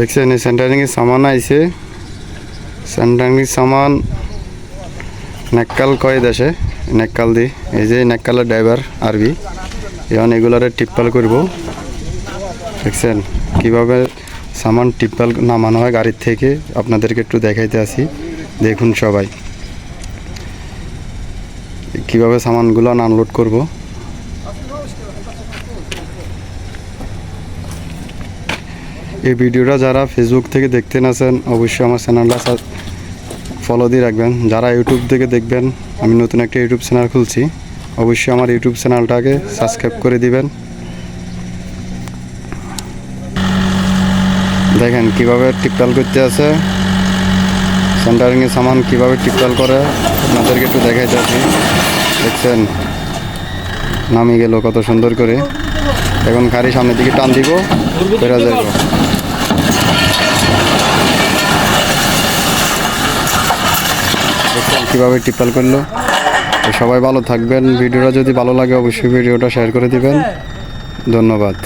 দেখছেন, এই সেন্টারিংয়ের সামান আইছে। সেন্টারিংয়ের সামান নেককাল কয় দেশে? নেককাল দি, এই যে নেককালের ড্রাইভার, আরবি। এখন এগুলারে টিপ্পাল করব। দেখছেন, কীভাবে সামান টিপ্পাল নামানো হয় গাড়ির থেকে, আপনাদেরকে একটু দেখাইতে আসি। দেখুন সবাই। কীভাবে সামানগুলো আনলোড করব। এই ভিডিওটা যারা ফেসবুক থেকে দেখতেন আছেন অবশ্যই আমার চ্যানেলটা ফলো দিয়ে রাখবেন। যারা ইউটিউব থেকে দেখবেন, আমি নতুন একটা ইউটিউব চ্যানেল খুলছি, অবশ্যই আমার ইউটিউব চ্যানেলটাকে সাবস্ক্রাইব করে দিবেন। দেখেন কীভাবে টিকটাল করতে আছে। সেন্টারিংয়ে সামান কীভাবে টিকটাল করে, আপনাদেরকে একটু দেখাইতে আছি। দেখছেন? নামি গেল কত সুন্দর করে। এখন গাড়ি সামনের দিকে টান দিব বেরা যাইব দেখছেন কীভাবে টিপাল করল। সবাই ভালো থাকবেন। ভিডিওটা যদি ভালো লাগে, অবশ্যই ভিডিওটা শেয়ার করে দিবেন। ধন্যবাদ।